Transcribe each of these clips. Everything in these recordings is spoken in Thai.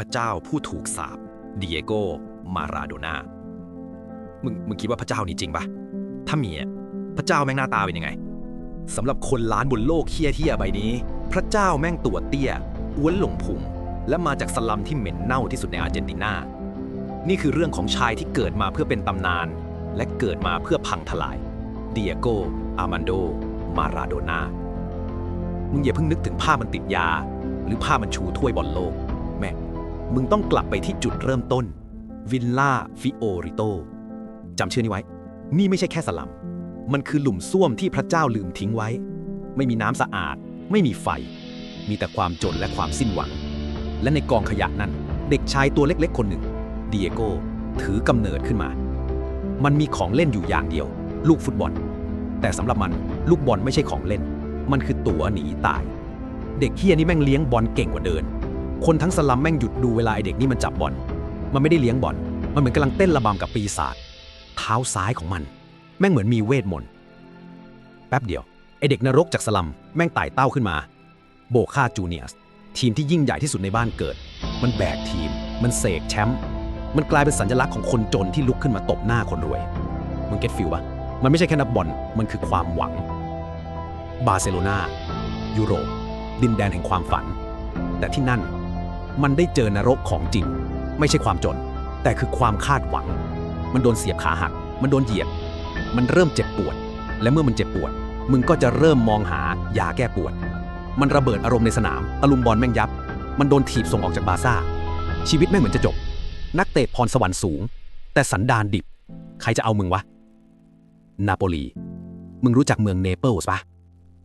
พเจ้าผู้ถูกสาปดิเอโก มาราโดน่ามึงมึงคิดว่าพระเจ้านี่จริงปะถ้ามีอะพระเจ้าแม่งหน้าตาเป็นยังไงสำหรับคนล้านบนโลกเฮี้ยเทียใบนี้ พระเจ้าแม่งตัวเตี้ยอ้วนหลงพุงและมาจากสลัมที่เหม็นเน่าที่สุดในอาร์เจนตินา นี่คือเรื่องของชายที่เกิดมาเพื่อเป็นตำนาน และเกิดมาเพื่อพังทลายเดิเอโก อาร์มันโด มาราโดน่ามึงอย่าเพิ่งนึกถึงภาพมันติดยา หรือภาพมันชูถ้วยบอลโลก แม่ มึงต้องกลับไปที่จุดเริ่มต้นวิลล่าฟิโอริโตจำชื่อนี้ไว้ นี่ไม่ใช่แค่สลัม มันคือหลุมส้วมที่พระเจ้าลืมทิ้งไว้ ไม่มีน้ำสะอาด ไม่มีไฟ มีแต่ความจนและความสิ้นหวัง และในกองขยะนั้น เด็กชายตัวเล็กๆ คนหนึ่งดิเอโกถือกำเนิดขึ้นมา มันมีของเล่นอยู่อย่างเดียว ลูกฟุตบอล แต่สำหรับมันลูกบอลไม่ใช่ของเล่น มันคือตั๋วหนีตาย เด็กเฮียนี่แม่งเลี้ยงบอลเก่งกว่าเดิน คนทั้งสลัมแม่งหยุดดูเวลาไอเด็กนี่มันจับบอล มันไม่ได้เลี้ยงบอล มันเหมือนกำลังเต้นระบำกับปีศาจ เท้าซ้ายของมัน แม่งเหมือนมีเวทมนต์ แป๊บเดียว ไอเด็กนรกจากสลัมแม่งไต่เต้าขึ้นมา โบค่าจูเนียส ทีมที่ยิ่งใหญ่ที่สุดในบ้านเกิด มันแบกทีม มันเสกแชมป์ มันกลายเป็นสัญลักษณ์ของคนจนที่ลุกขึ้นมาตบหน้าคนรวย มึงเก็ตฟิลปะมันไม่ใช่แค่นักบอล มันคือความหวัง บาร์เซโลนา ยุโรป ดินแดนแห่งความฝัน แต่ที่นั่น มันได้เจอนรกของจริง ไม่ใช่ความจน แต่คือความคาดหวัง มันโดนเสียบขาหัก มันโดนเหยียบมันเริ่มเจ็บปวด และเมื่อมันเจ็บปวด มึงก็จะเริ่มมองหายาแก้ปวด มันระเบิดอารมณ์ในสนามตะลุมบอลแม่งยับ มันโดนถีบส่งออกจากบาซ่า ชีวิตแม่งเหมือนจะจบ นักเตะพรสวรรค์สูง แต่สันดานดิบ ใครจะเอามึงวะ นาโปลี มึงรู้จักเมืองเนเปิลส์ปะ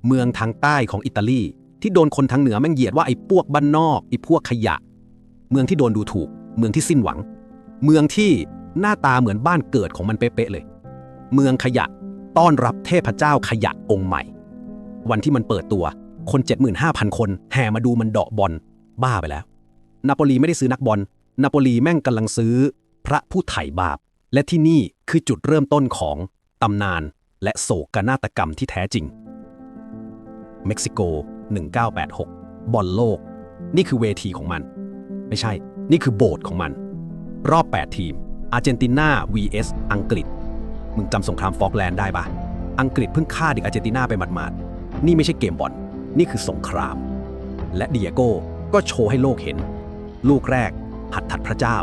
เมืองทางใต้ของอิตาลี ที่โดนคนทางเหนือแม่งเหยียดว่าไอ้พวกบ้านนอกไอ้พวกขยะ เมืองที่โดนดูถูก เมืองที่สิ้นหวัง เมืองที่หน้าตาเหมือนบ้านเกิดของมันเป๊ะๆเลย เมืองขยะต้อนรับเทพเจ้าขยะองค์ใหม่ วันที่มันเปิดตัวคน 75,000 คนแห่มาดูมันเดาะบอลบ้าไปแล้วนาโปลีไม่ได้ซื้อนักบอลนาโปลีแม่งกำลังซื้อ พระผู้ไถ่บาป และที่นี่คือจุดเริ่มต้นของตำนาน และโศกนาฏกรรมที่แท้จริง เม็กซิโก 1986 บอลโลก นี่คือเวทีของมัน ไม่ใช่ นี่คือโบสถ์ของมัน รอบ 8 ทีม อาร์เจนตินา vs อังกฤษ มึงจำสงครามฟอกแลนด์ได้ปะอังกฤษเพิ่งฆ่าเด็กอาร์เจนตินาไปหมาดๆ นี่ไม่ใช่เกมบอล นี่คือสงคราม และเดียโก้ก็โชว์ให้โลกเห็น ลูกแรก หัดถัดพระเจ้า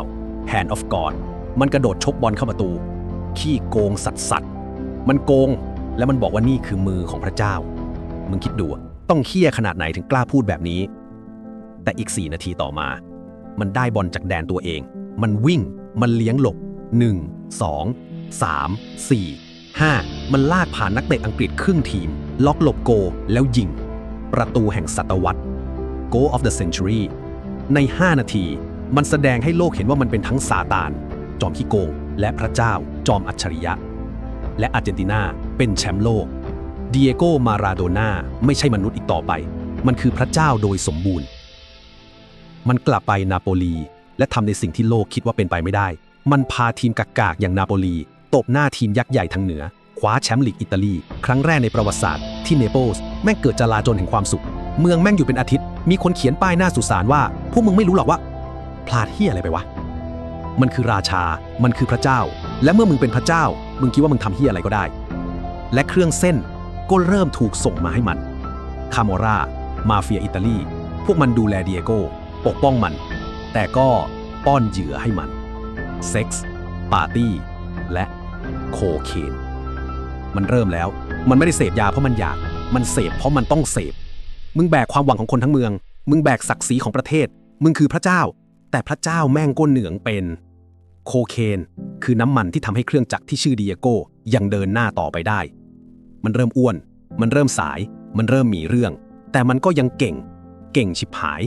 Hand of God มันกระโดดชกบอลเข้าประตู ขี้โกงสัตว์สัตมันโกง และมันบอกว่านี่คือมือของพระเจ้า มึงคิดดู ต้องเคี้ยขนาดไหนถึงกล้าพูดแบบนี้ แต่อีก 4 นาทีต่อมา มันได้บอลจากแดนตัวเอง มันวิ่ง มันเลี้ยงหลบ 1 2 3 4 5 มันลากผ่านนักเตะอังกฤษครึ่งทีม ล็อกหลบโกแล้วยิง ประตูแห่งศตวรรษ Go of the Century ใน 5 นาที มันแสดงให้โลกเห็นว่ามันเป็นทั้งซาตาน จอมขี้โกง และพระเจ้า จอมอัจฉริยะ และอาร์เจนตินาเป็นแชมป์โลก เดียโกมาราโดน่าไม่ใช่มนุษย์อีกต่อไป มันคือพระเจ้าโดยสมบูรณ์ มันกลับไปนาโปลี และทำในสิ่งที่โลกคิดว่าเป็นไปไม่ได้ มันพาทีมกากๆอย่างนาโปลี ตบหน้าทีมยักษ์ใหญ่ทางเหนือ คว้าแชมป์ลีกอิตาลี ครั้งแรกในประวัติศาสตร์ที่เนเปิลส์แม่งเกิดจลาจลแห่งความสุข เมืองแม่งอยู่เป็นอาทิตย์ มีคนเขียนป้ายหน้าสุสานว่า พวกมึงไม่รู้หรอกว่า พลาดเฮียอะไรไปวะ มันคือราชา มันคือพระเจ้า และเมื่อมึงเป็นพระเจ้า มึงคิดว่ามึงทำเฮียอะไรก็ได้ และเครื่องเส้น ก็เริ่มถูกส่งมาให้มัน คาโมรามาเฟียอิตาลี พวกมันดูแลเดียโก้ ปกป้องมัน แต่ก็ป้อนเหยื่อให้มัน เซ็กส์ปาร์ตี้ และโคเคน มันเริ่มแล้ว มันไม่ได้เสพยาเพราะมันอยาก มันเสพเพราะมันต้องเสพ มึงแบกความหวังของคนทั้งเมือง มึงแบกศักดิ์ศรีของประเทศ มึงคือพระเจ้า แต่พระเจ้าแม่งก้นเหนืองเป็น โคเคน คือน้ำมันที่ทำให้เครื่องจักรที่ชื่อเดียโก้ยังเดินหน้าต่อไปได้ มันเริ่มอ้วน มันเริ่มสาย มันเริ่มมีเรื่อง แต่มันก็ยังเก่ง เก่งชิบหาย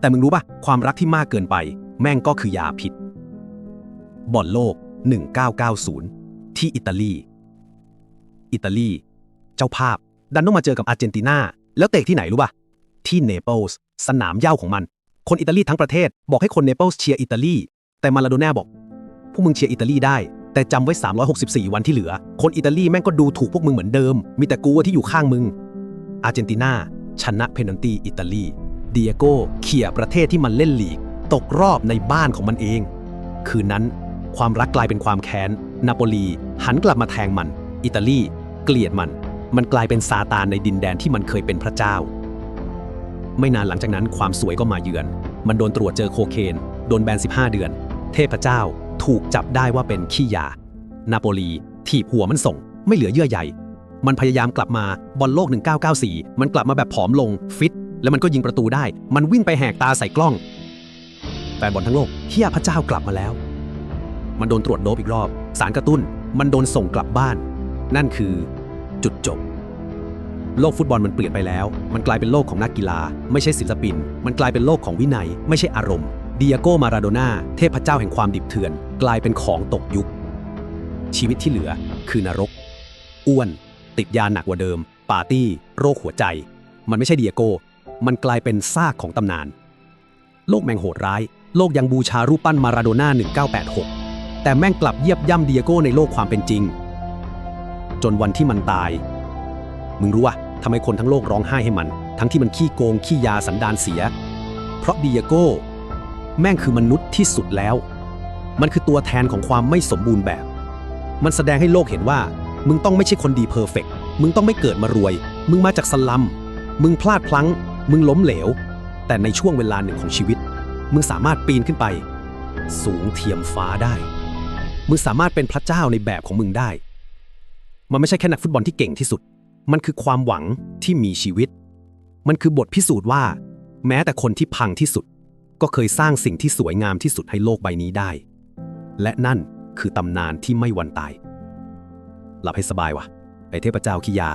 แต่มึงรู้ปะความรักที่มากเกินไป แม่งก็คือยาพิษบอลโลก 1990 ที่อิตาลี อิตาลี เจ้าภาพ ดันต้องมาเจอกับอาร์เจนตินา แล้วเตะที่ไหนรู้ปะที่เนเปิลส์สนามเย้าของมัน คนอิตาลีทั้งประเทศบอกให้คนเนเปิลส์เชียร์อิตาลี แต่มาลาโดน่าบอกพวกมึงเชียร์อิตาลีได้ แต่จำไว้ 364 วันที่เหลือ คนอิตาลีแม่งก็ดูถูกพวกมึงเหมือนเดิม มีแต่กูอะที่อยู่ข้างมึง อาร์เจนตินาชนะเพนัลตีอิตาลีเดียโก้เขี่ยประเทศที่มันเล่นลีก ตกรอบในบ้านของมันเอง คืนนั้นความรักกลายเป็นความแค้น นาโปลี หันกลับมาแทงมัน อิตาลี เกลียดมัน มันกลายเป็นซาตานในดินแดนที่มันเคยเป็นพระเจ้า ไม่นานหลังจากนั้นความสวยก็มาเยือน มันโดนตรวจเจอโคเคน โดนแบน 15 เดือน เทพเจ้า ถูกจับได้ว่าเป็นขี้ยา นาโปลีถีบหัวมันส่ง ไม่เหลือเยื่อใยมันพยายามกลับมาบอลโลก 1994 มันกลับมาแบบผอมลงฟิต แล้วมันก็ยิงประตูได้ มันวิ่งไปแหกตาใส่กล้อง แฟนบอลทั้งโลกเฮียพระเจ้ากลับมาแล้ว มันโดนตรวจโดปอีกรอบ สารกระตุ้น มันโดนส่งกลับบ้าน นั่นคือจุดจบ โลกฟุตบอลมันเปลี่ยนไปแล้ว มันกลายเป็นโลกของนักกีฬา ไม่ใช่ศิลปิน มันกลายเป็นโลกของวินัย ไม่ใช่อารมณ์ ดิอโกมาราโดน่าเทพเจ้าแห่งความดิบเถื่อน กลายเป็นของตกยุค ชีวิตที่เหลือคือนรก อ้วน ติดยาหนักกว่าเดิม ปาร์ตี้ โรคหัวใจ มันไม่ใช่ดิอโก มันกลายเป็นซากของตำนาน โลกแม่งโหดร้าย โลกยังบูชารูปปั้นมาราโดน่า1986 แต่แม่งกลับเยียบย่ำดิอโกในโลกความเป็นจริง จนวันที่มันตาย มึงรู้วะทำไมคนทั้งโลกร้องไห้ให้มัน ทั้งที่มันขี้โกงขี้ยาสันดานเสีย เพราะดิอโก แม่งคือมนุษย์ที่สุดแล้ว มันคือตัวแทนของความไม่สมบูรณ์แบบ มันแสดงให้โลกเห็นว่า มึงต้องไม่ใช่คนดีเพอร์เฟกต์มึงต้องไม่เกิดมารวย มึงมาจากสลัม มึงพลาดพลั้ง มึงล้มเหลว แต่ในช่วงเวลาหนึ่งของชีวิต มึงสามารถปีนขึ้นไป สูงเทียมฟ้าได้ มึงสามารถเป็นพระเจ้าในแบบของมึงได้ มันไม่ใช่แค่นักฟุตบอลที่เก่งที่สุด มันคือความหวังที่มีชีวิต มันคือบทพิสูจน์ว่า แม้แต่คนที่พังที่สุด ก็เคยสร้างสิ่งที่สวยงามที่สุดให้โลกใบนี้ได้ และนั่นคือตำนานที่ไม่วันตาย หลับให้สบายวะไอเทพเจ้าขี้ยา